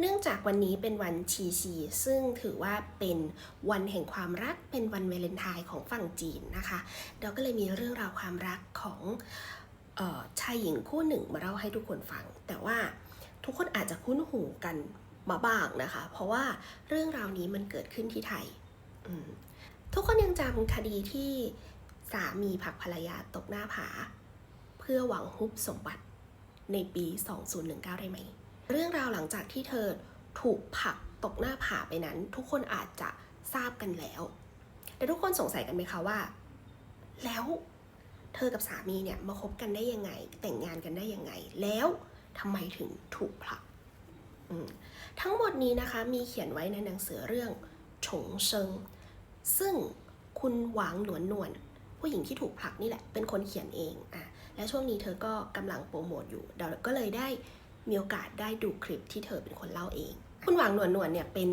เนื่องจากวันนี้เป็นวันชีชีซึ่งถือว่าเป็นวันแห่งความรักเป็นวันวาเลนไทน์ของฝั่งจีนนะคะเราก็เลยมีเรื่องราวความรักของออชายหญิงคู่หนึ่งมาเล่าให้ทุกคนฟัง แต่ว่าทุกคนอาจจะคุ้นหูกันมาบ้างนะคะ เพราะว่าเรื่องราวนี้มันเกิดขึ้นที่ไทย ทุกคนยังจำคดีที่สามีผักภรรยาตกหน้าผา เพื่อหวังฮุบสมบัติในปี 2019 ได้ไหม เรื่องราวหลังจากที่เธอถูกผลักตกหน้าผาไปนั้น ทุกคนอาจจะทราบกันแล้วแต่ทุกคนสงสัยกันไหมคะว่า แล้วเธอกับสามีเนี่ยมาคบกันได้ยังไง แต่งงานกันได้ยังไง แล้วทำไมถึงถูกผลักทั้งหมดนี้นะคะมีเขียนไว้ในหนังสือเรื่องฉงเซิง ซึ่งคุณหวางหลวนหนวนผู้หญิงที่ถูกผลักนี่แหละเป็นคนเขียนเองอะและช่วงนี้เธอก็กำลังโปรโมทอยู่เราก็เลยได้ มีโอกาสได้ดูคลิปที่เธอเป็นคนเล่าเอง คุณหวังหนวนหนวนเนี่ยเป็น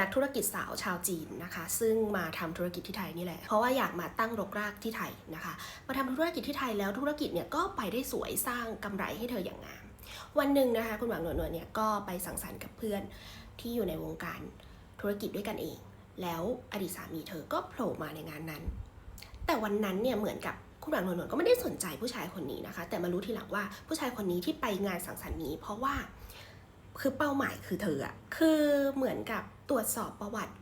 นักธุรกิจสาวชาวจีนนะคะ ซึ่งมาทำธุรกิจที่ไทยนี่แหละ เพราะว่าอยากมาตั้งรกรากที่ไทยนะคะ มาทำธุรกิจที่ไทยแล้วธุรกิจเนี่ยก็ไปได้สวยสร้างกำไรให้เธออย่างงาม วันหนึ่งนะคะคุณหวังหนวนหนวนเนี่ยก็ไปสังสรรค์กับเพื่อนที่อยู่ในวงการธุรกิจด้วยกันเอง แล้วอดีตสามีเธอก็โผล่มาในงานนั้น แต่วันนั้นเนี่ยเหมือนกับ คุณหวังหนวนหนวนก็ไม่ได้สนใจผู้ชายคนนี้นะคะ แต่มารู้ทีหลังว่าผู้ชายคนนี้ที่ไปงานสังสรรค์นี้ เพราะว่าคือเป้าหมายคือเธออะคือเหมือนกับตรวจสอบประวัติ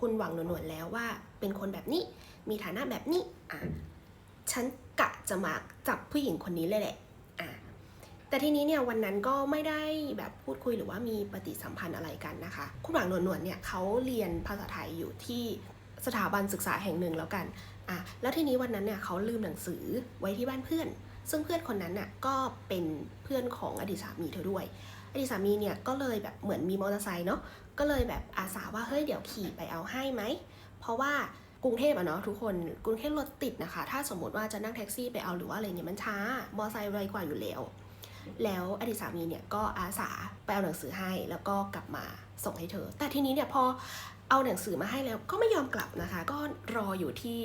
คุณหวังหนวนหนวนแล้วว่า เป็นคนแบบนี้มีฐานะแบบนี้อะฉันกะจะมาจับผู้หญิงคนนี้เลยแหละอะแต่ทีนี้เนี่ยวันนั้นก็ไม่ได้แบบพูดคุยหรือว่ามีปฏิสัมพันธ์อะไรกันนะคะ คุณหวังหนวนหนวนเนี่ยเขาเรียนภาษาไทยอยู่ที่สถาบันศึกษาแห่งหนึ่งแล้วกัน อะแล้วทีนี้วันนั้นเนี่ยเขาลืมหนังสือไว้ที่บ้านเพื่อน ซึ่งเพื่อนคนนั้นน่ะก็เป็นเพื่อนของอดีตสามีเธอด้วย อดีตสามีเนี่ยก็เลยแบบเหมือนมีมอเตอร์ไซค์เนาะก็เลยแบบอาสาว่าเฮ้ยเดี๋ยวขี่ไปเอาให้ไหมเพราะว่ากรุงเทพอะเนาะทุกคนกรุงเทพรถติดนะคะ ถ้าสมมติว่าจะนั่งแท็กซี่ไปเอาหรือว่าอะไรเนี่ยมันช้ามอเตอร์ไซค์ไวกว่าอยู่แล้ว แล้วอดีตสามีเนี่ยก็อาสาไปเอาหนังสือให้แล้วก็กลับมาส่งให้เธอ แต่ทีนี้เนี่ยพอ เอาหนังสือมาให้แล้วก็ไม่ยอมกลับนะคะ ก็รออยู่ที่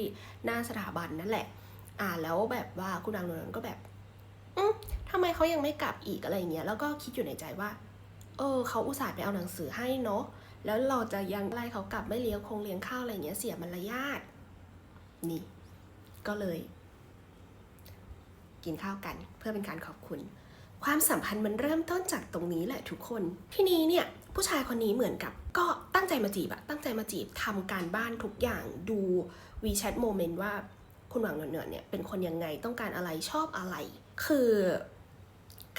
หน้าสถาบันนั่นแหละ อ่าแล้วแบบว่าคุณนางนวลก็แบบอืมทำไมเขายังไม่กลับอีกอะไรเงี้ยแล้วก็คิดอยู่ในใจว่า เออเขาอุตส่าห์ไปเอาหนังสือให้เนาะแล้วเราจะยังไล่เขากลับไม่เลี้ยงคงเลี้ยงข้าวอะไรเงี้ยเสียมารยาทนี่ ก็เลย กินข้าวกันเพื่อเป็นการขอบคุณ ความสัมพันธ์มันเริ่มต้นจากตรงนี้แหละทุกคน ที่นี้เนี่ย ผู้ชายคนนี้เหมือนกับ ก็ตั้งใจมาจีบอะ งใจมาจีบทำการบ้านทุกอย่างดู WeChat Moment ว่าคุณหวังเหนือเนี่ยเป็นคนยังไงต้องการอะไรชอบอะไร คือ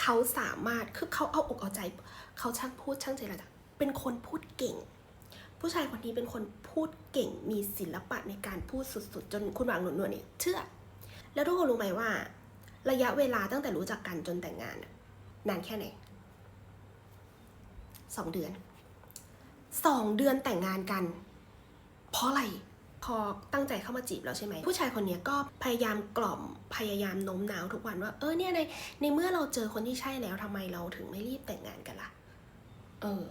เขาสามารถคือเขาเอาอกเอาใจ เขาช่างพูดช่างเจรจาเป็นคนพูดเก่ง ผู้ชายคนนี้เป็นคนพูดเก่งมีศิลปะในการพูดสุดๆ จนคุณหวังหนวดๆเนี่ยเชื่อ แล้วทุกคนรู้ไหมว่า ระยะเวลาตั้งแต่รู้จักกันจนแต่งงานน่ะนานแค่ไหนสองเดือน สองเดือนแต่งงานกัน เพราะอะไรพอตั้งใจเข้ามาจีบแล้วใช่ไหม ผู้ชายคนนี้ก็พยายามกล่อมพยายามโน้มน้าวทุกวันว่า เออเนี่ยในในเมื่อเราเจอคนที่ใช่แล้วทำไมเราถึงไม่รีบแต่งงานกันล่ะ เออ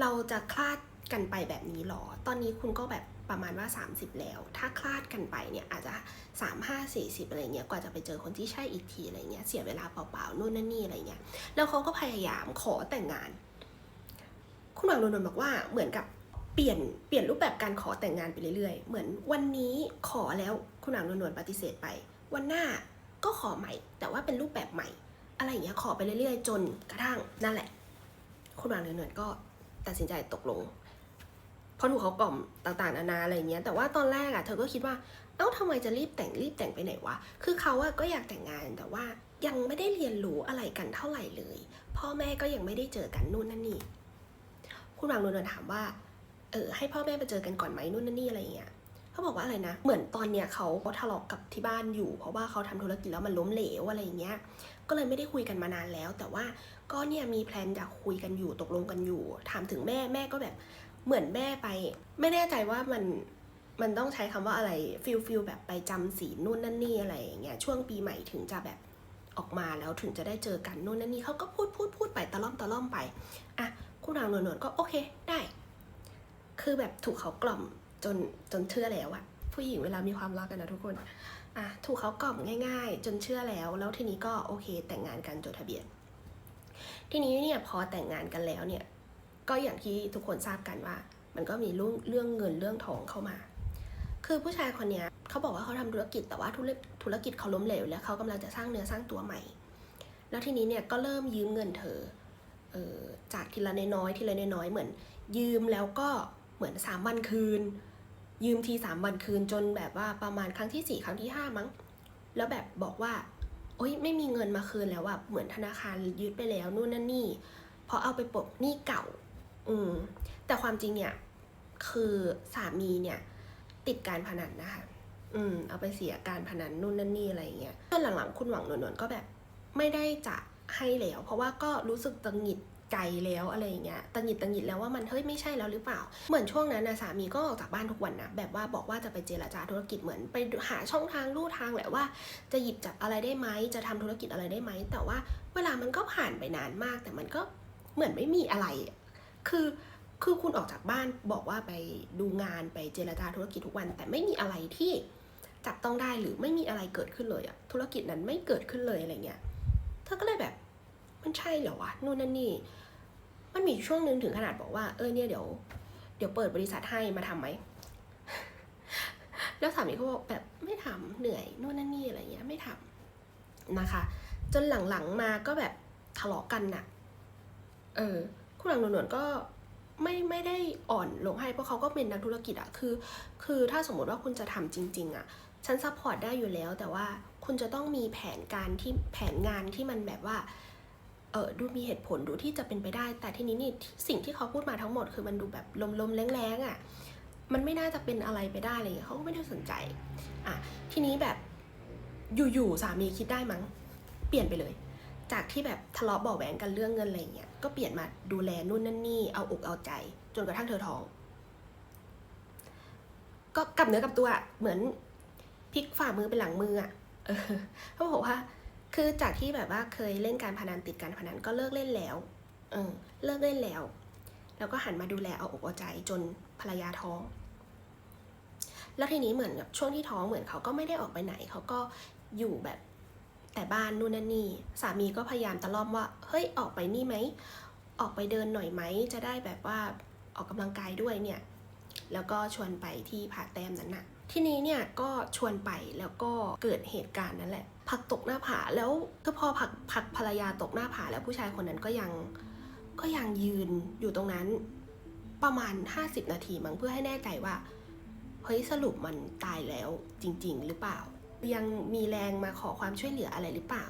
เราจะคลาดกันไปแบบนี้หรอ ตอนนี้คุณก็แบบประมาณว่า 30 แล้ว ถ้าคลาดกันไปเนี่ยอาจจะ 3 5 40 อะไรเงี้ย กว่าจะไปเจอคนที่ใช่อีกทีอะไรเงี้ย เสียเวลาเปล่าๆ นู่นนั่นนี่อะไรเงี้ย แล้วเขาก็พยายามขอแต่งงาน คุณหวังนนท์บอกว่าเหมือนกับเปลี่ยนเปลี่ยนรูปแบบการขอแต่งงานไปเรื่อยๆ เหมือนวันนี้ขอแล้วคุณหวังนนท์ปฏิเสธไป วันหน้าก็ขอใหม่ แต่ว่าเป็นรูปแบบใหม่ อะไรอย่างเงี้ยขอไปเรื่อยๆ จนกระทั่งนั่นแหละ คุณหวังนนท์ก็ตัดสินใจตกลงเพราะถูกเขากล่อมต่างๆนานาอะไรเงี้ย แต่ว่าตอนแรกอะเธอก็คิดว่า เอ้าทำไมจะรีบแต่งรีบแต่งไปไหนวะ คือเขาอะก็อยากแต่งงานแต่ว่ายังไม่ได้เรียนรู้อะไรกันเท่าไหร่เลย พ่อแม่ก็ยังไม่ได้เจอกันนู่นนั่นนี่ คุณหวังนนท์ถามว่า เออให้พ่อแม่ไปเจอกันก่อนไหมนู่นนั่นนี่อะไรเงี้ยเขาบอกว่าอะไรนะ เหมือนตอนเนี้ยเขาเขาทะเลาะกับที่บ้านอยู่ เพราะว่าเขาทำธุรกิจแล้วมันล้มเหลวอะไรเงี้ย ก็เลยไม่ได้คุยกันมานานแล้ว แต่ว่าก็เนี่ยมีแพลนอยากคุยกันอยู่ตกลงกันอยู่ ถามถึงแม่แม่ก็แบบเหมือนแม่ไป ไม่แน่ใจว่ามันมันต้องใช้คำว่าอะไรฟิลฟิลแบบไปจำศีลนู่นนั่นนี่อะไรอย่างเงี้ยช่วงปีใหม่ถึงจะแบบ ออกมาแล้วถึงจะได้เจอกันนู่นนั่นนี่เขาก็พูดพูดพูดไปตะล่อมตะล่อมไปอะคุณนางนวลนวลก็โอเคได้ คือแบบถูกเขากล่อมจนจนเชื่อแล้วอะผู้หญิงเวลามีความรักกันนะทุกคนอะถูกเขากล่อมง่าย ๆ จนเชื่อแล้ว แล้วทีนี้ก็โอเคแต่งงานกันจดทะเบียน ทีนี้เนี่ยพอแต่งงานกันแล้วเนี่ยก็อย่างที่ทุกคนทราบกันว่า มันก็มีเรื่องเรื่องเงินเรื่องทองเข้ามา คือผู้ชายคนนี้ เขาบอกว่าเขาทำธุรกิจแต่ว่าธุรกิจเขาล้มเหลวแล้วเขากำลังจะสร้างเนื้อสร้างตัวใหม่ แล้วทีนี้เนี่ยก็เริ่มยืมเงินเธอเออจากทีละน้อยๆทีละน้อยๆเหมือน ยืมแล้วก็เหมือนสามวันคืน ยืมทีสามวันคืนจนแบบว่าประมาณครั้งที่สี่ครั้งที่ห้ามั้ง แล้วแบบบอกว่าโอ๊ยไม่มีเงินมาคืนแล้วอะเหมือนธนาคารยึดไปแล้วนู่นนั่นนี่เพราะเอาไปปลดหนี้เก่า อืมแต่ความจริงเนี่ยคือสามีเนี่ยติดการพนันนะคะ อืมเอาไปเสียการพนันนู่นนั่นนี่อะไรเงี้ยจนหลังๆ คุณหวังหนวนๆก็แบบ ไม่ได้จะให้แล้ว เพราะว่าก็รู้สึกตังหิดใจแล้วอะไรเงี้ยตังหิดตังหิดแล้วว่ามันเฮ้ยไม่ใช่แล้วหรือเปล่า เหมือนช่วงนั้นนะสามีก็ออกจากบ้านทุกวันนะแบบว่าบอกว่าจะไปเจรจาธุรกิจเหมือนไปหาช่องทางลู่ทางแหละว่า จะหยิบจับอะไรได้ไหมจะทำธุรกิจอะไรได้ไหมแต่ว่าเวลามันก็ผ่านไปนานมาก แต่มันก็เหมือนไม่มีอะไร คือคือคุณออกจากบ้านบอกว่าไปดูงานไปเจรจาธุรกิจทุกวัน แต่ไม่มีอะไรที่ จับต้องได้หรือไม่มีอะไรเกิดขึ้นเลยอะธุรกิจนั้นไม่เกิดขึ้นเลยอะไรเงี้ยเธอก็เลยแบบมันใช่เหรอวะนู่นนั่นนี่ มันมีช่วงหนึ่งถึงขนาดบอกว่าเออเนี่ยเดี๋ยว เดี๋ยวเปิดบริษัทให้มาทำไหมแล้วสามีก็บอกแบบไม่ทำเหนื่อยนู่นนั่นนี่อะไรเงี้ยไม่ทำนะคะ จนหลังๆมาก็แบบทะเลาะกันน่ะเออคุณหลังหนวลๆก็ไม่ไม่ได้อ่อนลงให้เพราะเขาก็เป็นนักธุรกิจอะคือ คือถ้าสมมติว่าคุณจะทำจริง ๆอะ ฉันซัพพอร์ตได้อยู่แล้ว แต่ว่าคุณจะต้องมีแผนการที่แผนงานที่มันแบบว่าเออดูมีเหตุผลดูที่จะเป็นไปได้ แต่ทีนี้นี่สิ่งที่เขาพูดมาทั้งหมดคือมันดูแบบลมๆแรงๆอะ่ะมันไม่น่าจะเป็นอะไรไปได้อะไรเงี้ยเขาก็ไม่ได้สนใจอะทีนี้แบบอยู่ๆสามีคิดได้มั้ง เปลี่ยนไปเลย จากที่แบบทะเลาะเบาแหวงกันเรื่องเงินอะไรเงี้ยก็เปลี่ยนมาดูแลนู่นนั่นนี่เอาอกเอาใจ จนกระทั่งเธอท้อง ก็กลับเนื้อกลับตัวเหมือน พลิกฝ่ามือเป็นหลังมืออะเออเขาบอกว่า คือจากที่แบบว่าเคยเล่นการพนันติดการพนันก็เลิกเล่นแล้ว เออ เลิกเล่นแล้ว แล้วก็หันมาดูแลเอาอกเอาใจจนภรรยาท้อง แล้วทีนี้เหมือนกับช่วงที่ท้องเหมือนเขาก็ไม่ได้ออกไปไหนเขาก็อยู่แบบแต่บ้านนู่นนั่นนี่สามีก็พยายามตะล่อมว่า เฮ้ยออกไปนี่ไหมออกไปเดินหน่อยไหมจะได้แบบว่าออกกำลังกายด้วยเนี่ย แล้วก็ชวนไปที่ผาแต้มนั้นน่ะ ทีนี้เนี่ยก็ชวนไปแล้วก็เกิดเหตุการณ์นั้นแหละผักตกหน้าผาแล้วก็พอผักผักภรรยาตกหน้าผาแล้วผู้ชายคนนั้นก็ยังก็ยังยืนอยู่ตรงนั้นประมาณ 50 นาทีมั้งเพื่อให้แน่ใจว่าเฮ้ยสรุปมันตายแล้วจริง ๆ หรือเปล่า ยังมีแรงมาขอความช่วยเหลืออะไรหรือเปล่า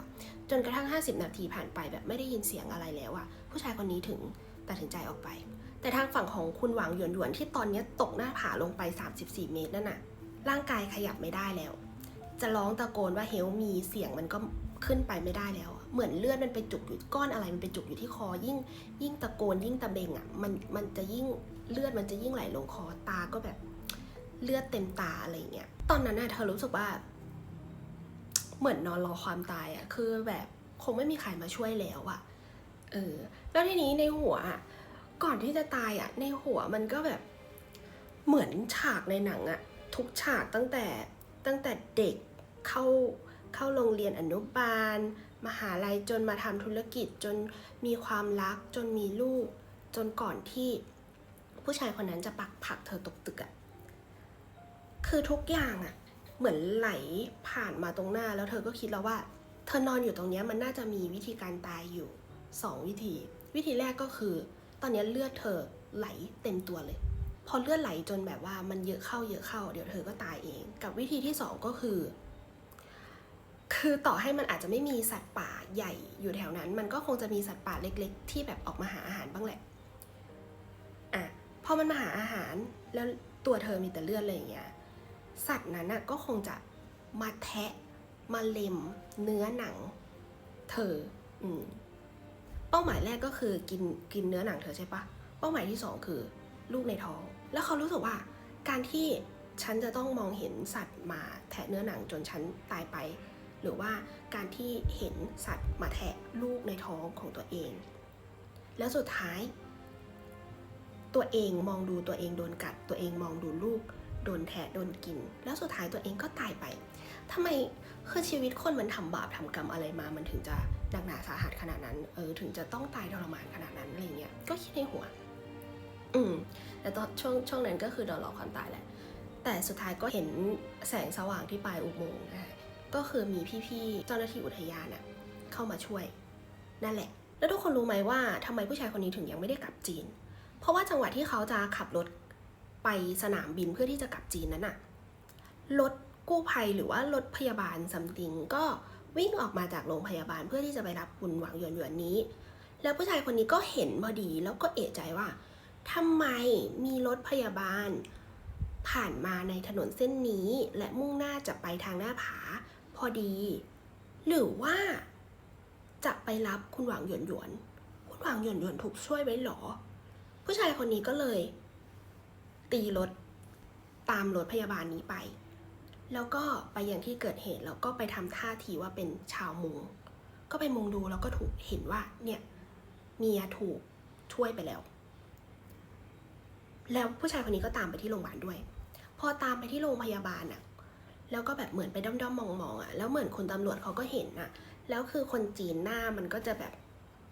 จนกระทั่ง 50 นาทีผ่านไปแบบไม่ได้ยินเสียงอะไรแล้วอะผู้ชายคนนี้ถึงตัดสินใจออกไป แต่ทางฝั่งของคุณหวังหยวนหยวนที่ตอนนี้ตกหน้าผาลงไป 34 เมตรนั่นน่ะ ร่างกายขยับไม่ได้แล้ว จะร้องตะโกนว่าเฮลมีเสียงมันก็ขึ้นไปไม่ได้แล้ว เหมือนเลือดมันไปจุกอยู่ก้อนอะไรมันไปจุกอยู่ที่คอ ยิ่ง ยิ่งตะโกนยิ่งตะเบงอะมันมันจะยิ่งเลือดมันจะยิ่งไหลลงคอตาก็แบบเลือดเต็มตาอะไรเงี้ย ตอนนั้นน่ะเธอรู้สึกว่า เหมือนนอนรอความตายอะคือแบบคงไม่มีใครมาช่วยแล้วอะเออแล้วทีนี้ในหัวอะก่อนที่จะตายอะในหัวมันก็แบบเหมือนฉากในหนังอะ ทุกฉากตั้งแต่ตั้งแต่เด็กเข้าเข้าโรงเรียนอนุบาล มหาลัยจนมาทำธุรกิจจนมีความรักจนมีลูก จนก่อนที่ผู้ชายคนนั้นจะปักผักเธอตกตึกอะคือทุกอย่างอะเหมือนไหลผ่านมาตรงหน้าแล้วเธอก็คิดแล้วว่า เธอนอนอยู่ตรงนี้มันน่าจะมีวิธีการตายอยู่สองวิธี วิธีแรกก็คือ ตอนนี้เลือดเธอไหลเต็มตัวเลย พอเลือดไหลจนแบบว่ามันเยอะเข้าเยอะเข้า เดี๋ยวเธอก็ตายเอง กับวิธีที่สองก็คือ คือต่อให้มันอาจจะไม่มีสัตว์ป่าใหญ่อยู่แถวนั้น มันก็คงจะมีสัตว์ป่าเล็ก ๆ ที่แบบออกมาหาอาหารบ้างแหละอะพอมันมาหาอาหารแล้วตัวเธอมีแต่เลือดอะไรอย่างเงี้ยสัตว์นั้นน่ะก็คงจะมาแทะมาเล็มเนื้อหนัง เธออืมเป้าหมายแรกก็คือกินกินเนื้อหนังเธอใช่ปะเป้าหมายที่สองคือลูกในท้อง แล้วเขารู้สึกว่าการที่ฉันจะต้องมองเห็นสัตว์มาแทะเนื้อหนังจนฉันตายไป หรือว่าการที่เห็นสัตว์มาแทะลูกในท้องของตัวเอง แล้วสุดท้าย ตัวเองมองดูตัวเองโดนกัด ตัวเองมองดูลูกโดนแทะโดนกิน แล้วสุดท้ายตัวเองก็ตายไปทำไมคือชีวิตคนมันทำบาปทำกรรมอะไรมา มันถึงจะหนักหนาสาหัสขนาดนั้น เออ ถึงจะต้องตายทรมานขนาดนั้นอะไรเงี้ย ก็คิดในหัว อืมแต่ตอนช่วงช่วงนั้นก็คือโดนหลอกความตายแหละ แต่สุดท้ายก็เห็นแสงสว่างที่ปลายอุโมงค์นะคะก็คือมีพี่ๆเจ้าหน้าที่อุทยานน่ะเข้ามาช่วย นั่นแหละ แล้วทุกคนรู้ไหมว่าทำไมผู้ชายคนนี้ถึงยังไม่ได้กลับจีน เพราะว่าจังหวะที่เขาจะขับรถไปสนามบินเพื่อที่จะกลับจีนนั้นน่ะรถกู้ภัยหรือว่ารถพยาบาลซัมติงก็วิ่งออกมาจากโรงพยาบาลเพื่อที่จะไปรับคุณหวังหยวนหยวนนี้ แล้วผู้ชายคนนี้ก็เห็นพอดีแล้วก็เอะใจว่า ทำไมมีรถพยาบาล ผ่านมาในถนนเส้นนี้ และมุ่งหน้าจะไปทางหน้าผา พอดี หรือว่า จะไปรับคุณหวังหยวนหยวนคุณหวังหยวนหยวนถูกช่วยไว้หรอ ผู้ชายคนนี้ก็เลย ตีรถตามรถพยาบาลนี้ไป แล้วก็ไปยังที่เกิดเหตุแล้วก็ไปทำท่าทีว่าเป็นชาวมุง ก็ไปมุงดูแล้วก็ถูกเห็นว่าเนี่ยเมียถูกช่วยไปแล้ว แล้วผู้ชายคนนี้ก็ตามไปที่โรงพยาบาลด้วย พอตามไปที่โรงพยาบาลอะแล้วก็แบบเหมือนไปด้อมๆมองๆอะแล้วเหมือนคุณตำรวจเขาก็เห็นอะแล้วคือคนจีนหน้ามันก็จะแบบ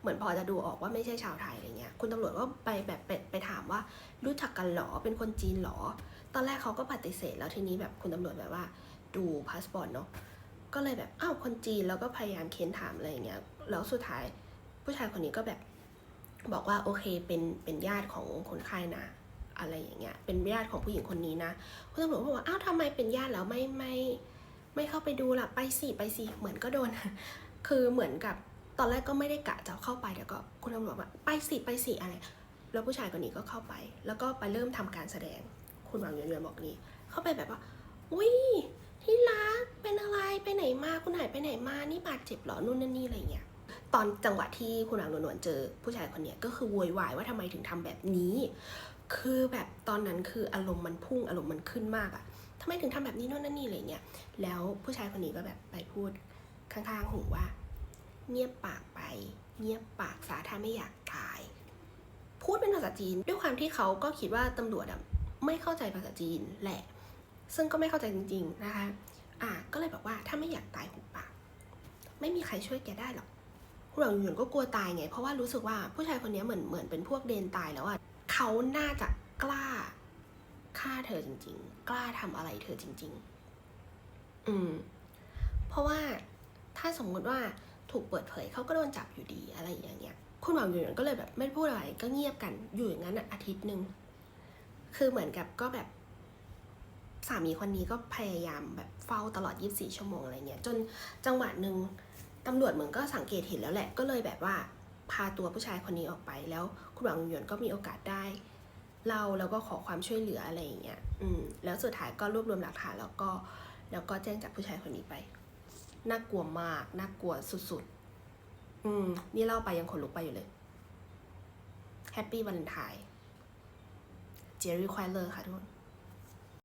เหมือนพอจะดูออกว่าไม่ใช่ชาวไทยอะไรเงี้ย คุณตำรวจก็ไปแบบไปไปถามว่ารู้จักกันหรอ เป็นคนจีนหรอ ตอนแรกเขาก็ปฏิเสธแล้วทีนี้แบบคุณตำรวจแบบว่าดูพาสปอร์ตเนาะ ก็เลยแบบอ้าวคนจีนแล้วก็พยายามเค้นถามอะไรเงี้ย แล้วสุดท้ายผู้ชายคนนี้ก็แบบบอกว่าโอเคเป็นเป็นญาติของคนไข้นะ อะไรอย่างเงี้ย เป็นญาติของผู้หญิงคนนี้นะคุณตำรวจก็บอกว่าอ้าวทำไมเป็นญาติแล้วไม่ไม่ไม่เข้าไปดูล่ะไปสิไปสิเหมือนก็โดน คือเหมือนกับตอนแรกก็ไม่ได้กะจะเข้าไปแต่ก็คุณตำรวจว่าไปสิไปสิอะไร แล้วผู้ชายคนนี้ก็เข้าไป แล้วก็ไปเริ่มทำการแสดง คุณหวังเยือนๆบอกนี้ เข้าไปแบบว่าอุ้ยที่รักเป็นอะไรไปไหนมาคุณหายไปไหนมานี่บาดเจ็บเหรอนู่นนั่นนี่อะไรเงี้ยตอนจังหวะที่คุณหวังนวลๆเจอผู้ชายคนเนี้ยก็คือโวยวายว่าทำไมถึงทำแบบนี้ คือแบบตอนนั้นคืออารมณ์มันพุ่งอารมณ์มันขึ้นมากอะทำไมถึงทำแบบนี้โน่นนั่นนี่อะไรเงี้ย แล้วผู้ชายคนนี้ก็แบบไปพูดข้างๆหูว่า เงียบปากไป เงียบปากซะถ้าไม่อยากตาย พูดเป็นภาษาจีน ด้วยความที่เขาก็คิดว่าตำรวจอะไม่เข้าใจภาษาจีนแหละ ซึ่งก็ไม่เข้าใจจริง ๆนะคะ อะก็เลยบอกว่าถ้าไม่อยากตายหุบปาก ไม่มีใครช่วยแกได้หรอกหลวงหยวนก็กลัวตายไง เพราะว่ารู้สึกว่าผู้ชายคนนี้เหมือนเหมือนเป็นพวกเดนตายแล้วอะ เขาน่าจะกล้าฆ่าเธอจริง ๆ กล้าทำอะไรเธอจริง ๆ อืม เพราะว่าถ้าสมมุติว่าถูกเปิดเผยเขาก็โดนจับอยู่ดีอะไรอย่างเงี้ย คุณหวังหยวนก็เลยแบบไม่พูดอะไรก็เงียบกันอยู่อย่างนั้นอะอาทิตย์หนึ่งคือเหมือนกับก็แบบสามีคนนี้ก็พยายามแบบเฝ้าตลอด 24 ชั่วโมงอะไรเงี้ย จนจังหวะหนึ่งตำรวจเหมือนก็สังเกตเห็นแล้วแหละ ก็เลยแบบว่า พาตัวผู้ชายคนนี้ออกไป แล้วคุณหวังหยวนก็มีโอกาสได้เล่าแล้วก็ขอความช่วยเหลืออะไรอย่างเงี้ยอืมแล้วสุดท้ายก็รวบรวมหลักฐานแล้วก็แล้วก็แจ้งจับผู้ชายคนนี้ไปน่ากลัวมากน่ากลัวสุดๆ อืม นี่เล่าไปยังขนลุกไปอยู่เลยแฮปปี้วันไทน์เจอรี่ควายเลอร์ค่ะทุกคน